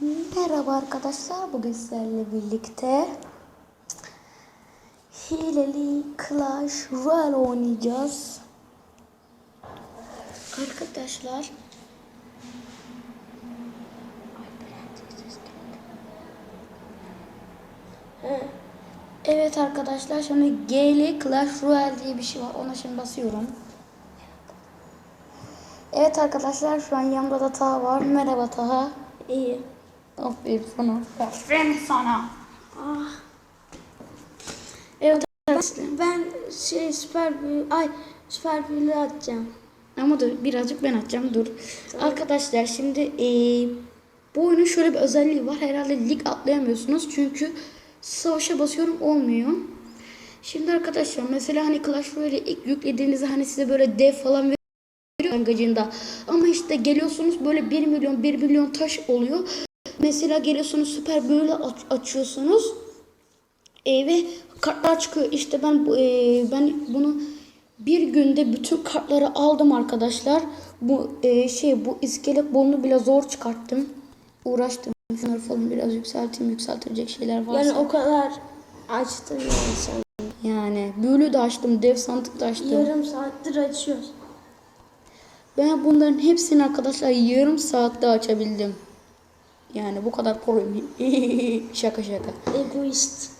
Merhaba arkadaşlar. Bugün sizlerle birlikte hileli Clash Royale oynayacağız. Arkadaşlar Evet arkadaşlar şimdi G'li Clash Royale diye bir şey var. Ona şimdi basıyorum. Evet arkadaşlar şu an yanımda da Taha var. Merhaba Taha. İyi. Aferin sana. Aferin sana. Ah. Evet arkadaşlar. Ben şey süper büyü, ay süper büyülü atacağım. Ama dur birazcık ben atacağım dur. Arkadaşlar şimdi eee, bu oyunun şöyle bir özelliği var. Herhalde lig atlayamıyorsunuz. Çünkü savaşa basıyorum olmuyor. Şimdi arkadaşlar mesela hani Clash Royale'i ilk yüklediğinizde hani size böyle dev falan veriyor. Ama işte geliyorsunuz böyle 1 milyon 1 milyon taş oluyor. Mesela geliyorsunuz süper böyle aç- açıyorsunuz. E, ve kartlar çıkıyor. İşte ben e, ben bunu bir günde bütün kartları aldım arkadaşlar. Bu e, şey bu iskelet bolunu bile zor çıkarttım. Uğraştım. Şunları falan biraz yükselteyim. Yükseltilecek şeyler varsa. Yani o kadar açtım yani sen. Yani büyülü de açtım. Dev sandık da açtım. Yarım saattir açıyoruz. Ben bunların hepsini arkadaşlar yarım saatte açabildim. Yani bu kadar proyum. şaka şaka. Egoist.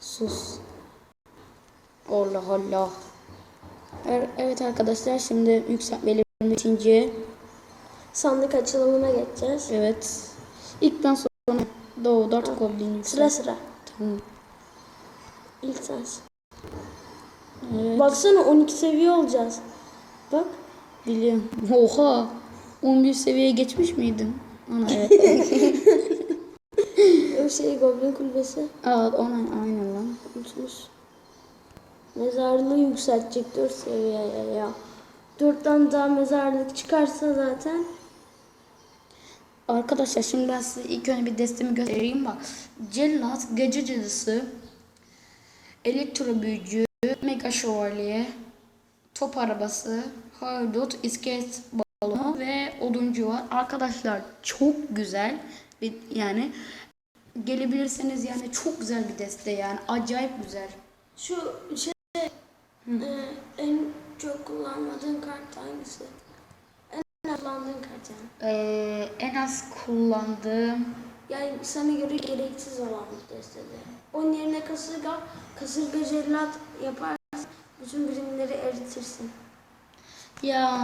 Sus. Allah Allah. Er- Evet arkadaşlar şimdi yükseltmeli ikinci. Sandık açılımına geçeceğiz. Evet. İlk ben sonra Doğu Dart Goblin. Sıra sıra. Tamam. İlk sensin. Evet. Baksana 12 seviye olacağız. Bak. Biliyorum. Oha. 11 seviyeye geçmiş miydin? Ana evet. O şey Goblin Kulübesi. Aa, ona aynen lan. Unutmuş. Mezarlığı yükseltecek 4 seviyeye ya. 4'ten daha mezarlık çıkarsa zaten Arkadaşlar şimdi ben size ilk önce bir destemi göstereyim bak. Cellat, Gece Cadısı, Elektro Büyücü, Mega Şövalye, Top Arabası, Haydut, İskelet Balonu ve Oduncu var. Arkadaşlar çok güzel. Bir, yani gelebilirseniz yani çok güzel bir deste yani acayip güzel. Şu şey e, en çok kullanmadığın kart hangisi? En az kullandığın kart yani. Ee, en az kullandığım Yani sana göre gereksiz olan bir destede. Onun yerine kasırga, kasırga jellat yaparsan bütün birimleri eritirsin. Ya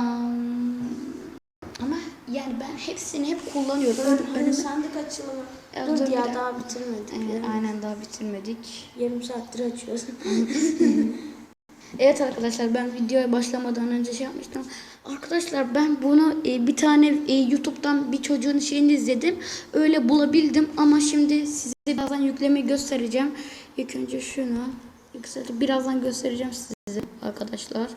ama yani ben hepsini hep kullanıyorum. Ön, Ön- önüme- sandık açılımı. Ya Dur dur ya daha bitirmedik. Aynen, aynen daha bitirmedik. Yarım saattir açıyoruz. Evet arkadaşlar ben videoya başlamadan önce şey yapmıştım. Arkadaşlar ben bunu e, bir tane e, YouTube'dan bir çocuğun şeyini izledim. Öyle bulabildim ama şimdi size birazdan yüklemeyi göstereceğim. İlk önce şunu birazdan göstereceğim size arkadaşlar.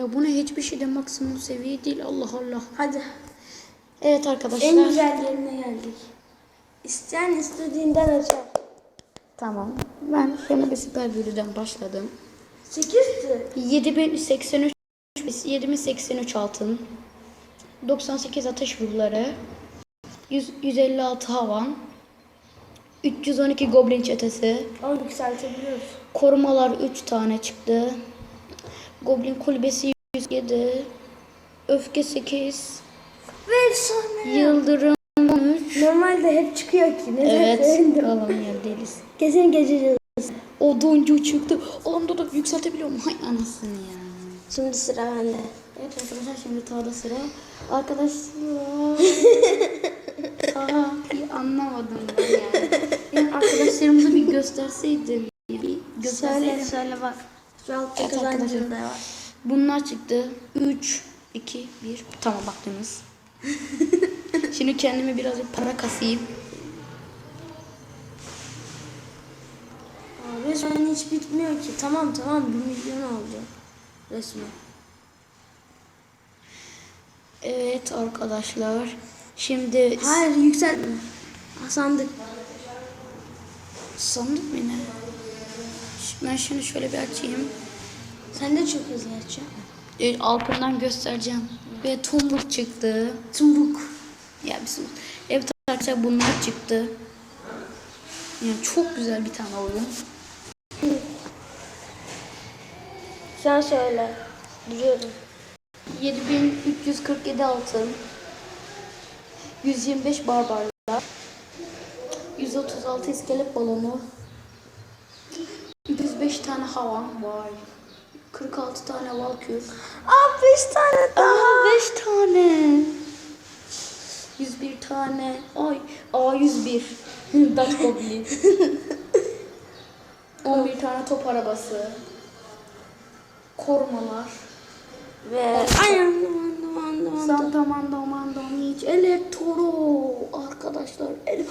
Ya bu ne hiçbir şeyde maksimum seviye değil Allah Allah. Hadi. Evet arkadaşlar. En güzel yerine geldik. İsteyen istediğinden açar. Tamam. Ben şimdi bir süper büyüden başladım. 8'ti. 7083 7083 altın. 98 ateş ruhları. 100, 156 havan. 312 goblin çetesi. Ama yükseltebiliyoruz. Korumalar 3 tane çıktı. Goblin kulübesi 107. Öfke 8. Ve efsane. Yıldırım 13. Normalde hep çıkıyor ki. Neden Evet. Alalım yer değiliz. Kesin geçeceğiz. Oduncu çıktı. Oğlum da yükseltebiliyorum. Hay anasını ya. Şimdi sıra bende. Evet arkadaşlar şimdi Tağ'da sıra. Arkadaşlar. Taha bir anlamadım ben yani. Yani arkadaşlarımızı bir gösterseydin. Yani Söyle gösterseydin. söyle bak. Altta Evet kazancım da var. Bunlar çıktı. 3, 2, 1. Tamam baktınız. şimdi kendime birazcık para kasayım. Aa, resmen hiç bitmiyor ki. Tamam tamam bir milyon alacağım. Resmen. Evet arkadaşlar. Şimdi Hayır yükseltme. Ha, sandık. sandık mı ne? Ben şimdi şöyle bir açayım. Sen de çok hızlı açıyorsun. E, altından göstereceğim. Ve Tomruk çıktı. Tomruk. Ya bizim evet arkadaşlar bunlar çıktı. Yani çok güzel bir tane oyun. Sen söyle. Duruyorum. 7347 altın. 125 barbarlar. 136 iskelet balonu. 105 tane havan. Vay. 46 tane valkür. Aa 5 tane Aa 5 tane. 101 tane. Ay. Aa 101. Dutch Goblin. 11 tane top arabası. Korumalar. Ve ay andım andım andım andım. Santa Mando Mando Miç Elektro arkadaşlar. ele-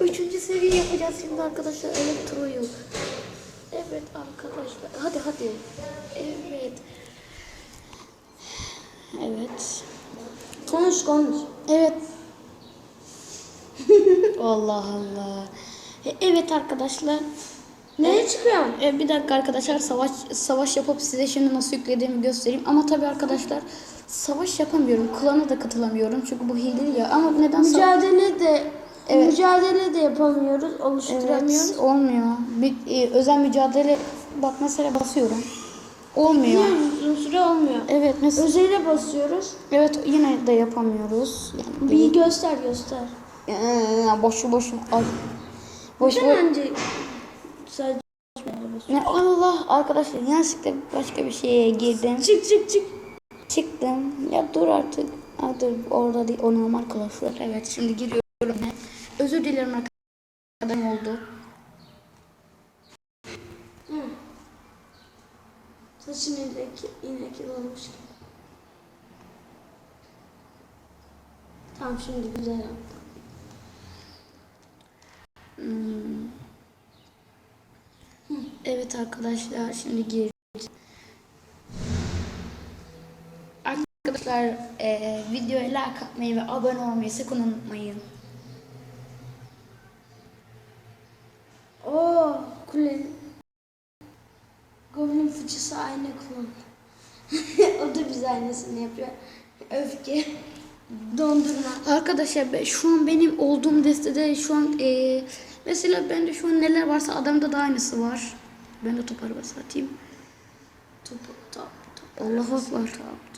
Üçüncü seviye yapacağız şimdi arkadaşlar Elektro'yu. Evet arkadaşlar. Hadi hadi. Evet. Evet. Konuş konuş. Evet. Allah Allah. E, Evet arkadaşlar. Nereye çıkıyor? E, bir dakika arkadaşlar savaş savaş yapıp size şimdi nasıl yüklediğimi göstereyim. Ama tabii arkadaşlar savaş yapamıyorum. Klana da katılamıyorum. Çünkü bu hileli ya. Ama neden. Mücadele de Evet. mücadele de yapamıyoruz, oluşturamıyoruz. Evet, olmuyor. Bir, e, özel mücadele bak mesela basıyorum. Olmuyor. Niye uzun süre olmuyor? Evet mesela Özele basıyoruz. evet yine de yapamıyoruz. Yani Bir göster göster. Ee, boşu boşu ay. Boş boş. önce sadece Ne Allah arkadaşlar yanlışlıkla başka bir şeye girdim. çık çık çık. Çıktım. Ya dur artık. Ha, dur orada değil o normal klasör. Evet şimdi giriyorum. Özür dilerim arkadaşlar oldu. Saçın inek, inek olmuş gibi. Tamam şimdi güzel yaptım. Hmm. Evet arkadaşlar şimdi gir. Arkadaşlar eee videoya like atmayı ve abone olmayı sakın unutmayın. Aynı kullanıyor. o da bize aynısını yapıyor. Öfke. Dondurma. Arkadaşlar be- şu an benim olduğum destede şu an eee, mesela bende şu an neler varsa adamda da aynısı var. Ben de top arabası atayım. Top top top. Allah top,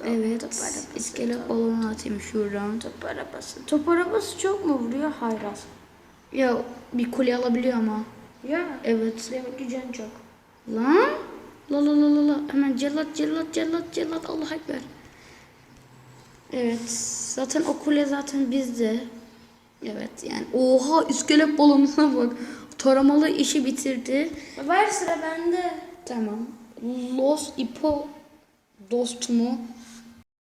Evet. Top arabası, iskelet balonu atayım şuradan. top arabası. Top arabası çok mu vuruyor? Hayır. Ya bir kule alabiliyor ama. Ya. Evet. Demek ki can çok. Lan. La la la la la. Hemen cellat cellat cellat cellat Allah ekber. Evet. Zaten o kule zaten bizde. Evet yani. Oha iskelet balonuna bak. Taramalı işi bitirdi. Ver sıra bende. Tamam. Los Ipo dost mu?